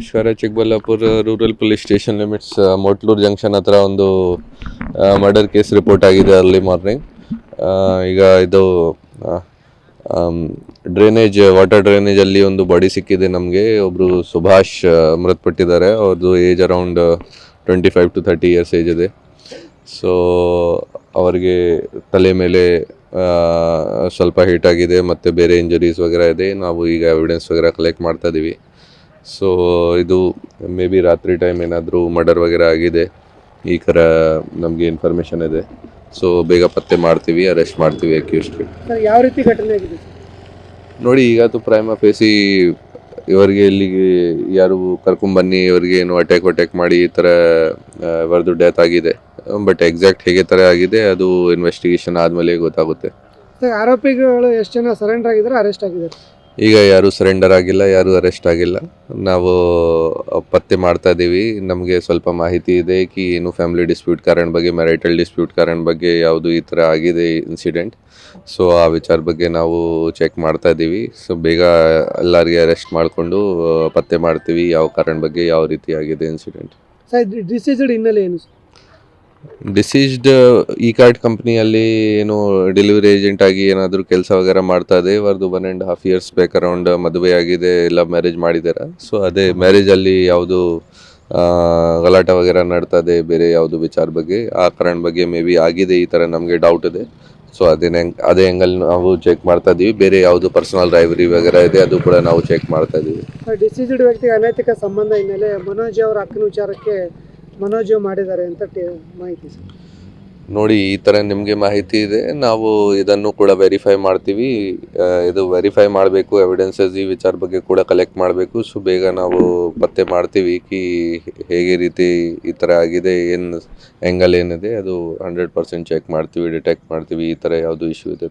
ನಮಸ್ಕಾರ, Chikkaballapura rural police station limits Motluru junction ಹತ್ರ ಒಂದು ಮರ್ಡರ್ ಕೇಸ್ ರಿಪೋರ್ಟ್ ಆಗಿದೆ ಅರ್ಲಿ ಮಾರ್ನಿಂಗ್. ಈಗ ಇದು ಡ್ರೈನೇಜ್, ವಾಟರ್ ಡ್ರೈನೇಜಲ್ಲಿ ಒಂದು ಬಾಡಿ ಸಿಕ್ಕಿದೆ ನಮಗೆ. ಒಬ್ಬರು ಸುಭಾಷ್ ಮೃತಪಟ್ಟಿದ್ದಾರೆ. ಅವ್ರದ್ದು age around twenty five to thirty years age ಇದೆ. ಸೊ, ಅವರಿಗೆ ತಲೆ ಮೇಲೆ ಸ್ವಲ್ಪ ಹೀಟ್ ಆಗಿದೆ, ಮತ್ತು ಬೇರೆ ಇಂಜುರೀಸ್ ವಗೇರೆ ಇದೆ. ನಾವು ಈಗ ಎವಿಡೆನ್ಸ್ ವಗೇರೆ ಕಲೆಕ್ಟ್ ಮಾಡ್ತಾ ಇದ್ದೀವಿ ಸೊ ಇದು ಮೇ ಬಿ ರಾತ್ರಿ ಟೈಮ್ ಏನಾದರೂ ಮರ್ಡರ್ ವಗೇರೆ ಆಗಿದೆ ಈ ಥರ ನಮಗೆ ಇನ್ಫಾರ್ಮೇಷನ್ ಇದೆ. ಸೊ ಬೇಗ ಪತ್ತೆ ಮಾಡ್ತೀವಿ ಅರೆಸ್ಟ್ ಮಾಡ್ತೀವಿ ಅಕ್ಯೂಸ್ಟ್ ಯಾವ ರೀತಿ ಘಟನೆ ಆಗಿದೆ ನೋಡಿ ಈಗ ತು ಪ್ರೈಮ ಫೇಸಿ ಇವರಿಗೆ ಇಲ್ಲಿಗೆ ಯಾರು ಕರ್ಕೊಂಬನ್ನಿ ಇವರಿಗೆ ಏನು ಅಟ್ಯಾಕ್ ಅಟ್ಯಾಕ್ ಮಾಡಿ ಈ ಥರ ಇವರದು ಡೆತ್ ಆಗಿದೆ. ಬಟ್ ಎಕ್ಸಾಕ್ಟ್ ಹೇಗೆ ಥರ ಆಗಿದೆ ಅದು ಇನ್ವೆಸ್ಟಿಗೇಷನ್ ಆದಮೇಲೆ ಗೊತ್ತಾಗುತ್ತೆ. ಆರೋಪಿಗಳು ಎಷ್ಟು ಜನ ಸರೆಂಡರ್ ಆಗಿದ್ದಾರೆ ಅರೆಸ್ಟ್ ಆಗಿದ್ದಾರೆ. ಈಗ ಯಾರೂ ಸರೆಂಡರ್ ಆಗಿಲ್ಲ, ಯಾರೂ ಅರೆಸ್ಟ್ ಆಗಿಲ್ಲ. ನಾವು ಪತ್ತೆ ಮಾಡ್ತಾ ಇದ್ದೀವಿ. ನಮಗೆ ಸ್ವಲ್ಪ ಮಾಹಿತಿ ಇದೆ ಕಿ ಏನು ಫ್ಯಾಮಿಲಿ ಡಿಸ್ಪ್ಯೂಟ್ ಕಾರಣ ಬಗ್ಗೆ ಮ್ಯಾರಿಟಲ್ ಡಿಸ್ಪ್ಯೂಟ್ ಕಾರಣ ಬಗ್ಗೆ ಯಾವುದು ಈ ಥರ ಆಗಿದೆ ಇನ್ಸಿಡೆಂಟ್ ಸೊ ಆ ವಿಚಾರ ಬಗ್ಗೆ ನಾವು ಚೆಕ್ ಮಾಡ್ತಾ ಇದ್ದೀವಿ. ಸೊ ಬೇಗ ಎಲ್ಲರಿಗೆ ಅರೆಸ್ಟ್ ಮಾಡಿಕೊಂಡು ಪತ್ತೆ ಮಾಡ್ತೀವಿ ಯಾವ ಕಾರಣ ಬಗ್ಗೆ, ಯಾವ ರೀತಿ ಆಗಿದೆ ಇನ್ಸಿಡೆಂಟ್ ಸರ್ ಡಿಸೀಸ್ಡ್ ಹಿನ್ನೆಲೆ ಏನು ಡಿಸೀಸ್ಡ್ ಈ ಕಾರ್ಡ್ ಕಂಪ್ನಿಯಲ್ಲಿ ಏನು ಡೆಲಿವರಿ ಏಜೆಂಟ್ ಆಗಿ ಏನಾದರೂ ಕೆಲಸ ವಗೇರೆ ಮಾಡ್ತಾ ಇದೆ. ಇವ್ರದ್ದು one and half years back around ಮದುವೆ ಆಗಿದೆ, ಎಲ್ಲ ಮ್ಯಾರೇಜ್ ಮಾಡಿದ್ದಾರೆ ಸೊ ಅದೇ ಮ್ಯಾರೇಜಲ್ಲಿ ಯಾವುದು ಗಲಾಟೆ ವಗೇರೆ ನಡ್ತಾ ಇದೆ, ಬೇರೆ ಯಾವುದು ವಿಚಾರ ಬಗ್ಗೆ, ಆ ಕಾರಣ ಬಗ್ಗೆ ಮೇ ಬಿ ಆಗಿದೆ, ಈ ಥರ ನಮಗೆ ಡೌಟ್ ಇದೆ. ಸೊ ಅದೇ ಅದೇ ಆ್ಯಂಗಲ್ ನಾವು ಚೆಕ್ ಮಾಡ್ತಾ ಇದ್ದೀವಿ ಬೇರೆ ಯಾವುದು ಪರ್ಸನಲ್ ಡ್ರೈವರಿ ವಗೈರೆ ಇದೆ, ಅದು ಕೂಡ ನಾವು ಚೆಕ್ ಮಾಡ್ತಾ ಇದ್ದೀವಿ ಡಿಸೀಸ್ಡ್ ವ್ಯಕ್ತಿಗೆ ಅನೈತಿಕ ಸಂಬಂಧ ಹಿನ್ನೆಲೆ ಮನೋಜ್ ಅವರ ಅಕ್ಕನ ವಿಚಾರಕ್ಕೆ ಮನೋಜ್ ಮಾಡಿದ್ದಾರೆ ಅಂತ ಮಾಹಿತಿ ಸರ್. ನೋಡಿ, ಈ ಥರ ನಿಮಗೆ ಮಾಹಿತಿ ಇದೆ. ನಾವು ಇದನ್ನು ಕೂಡ ವೆರಿಫೈ ಮಾಡ್ತೀವಿ. ಇದು ವೆರಿಫೈ ಮಾಡಬೇಕು. ಎವಿಡೆನ್ಸಸ್ ಈ ವಿಚಾರ ಬಗ್ಗೆ ಕೂಡ ಕಲೆಕ್ಟ್ ಮಾಡಬೇಕು. ಸೊ ಬೇಗ ನಾವು ಪತ್ತೆ ಮಾಡ್ತೀವಿ ಕಿ ಹೇಗೆ ರೀತಿ ಈ ಥರ ಆಗಿದೆ, ಏನು ಎಂಗಲ್ ಏನಿದೆ. ಅದು ಹಂಡ್ರೆಡ್ ಪರ್ಸೆಂಟ್ ಚೆಕ್ ಮಾಡ್ತೀವಿ ಡಿಟೆಕ್ಟ್ ಮಾಡ್ತೀವಿ ಈ ಥರ ಯಾವುದು ಇಶ್ಯೂ ಇದೆ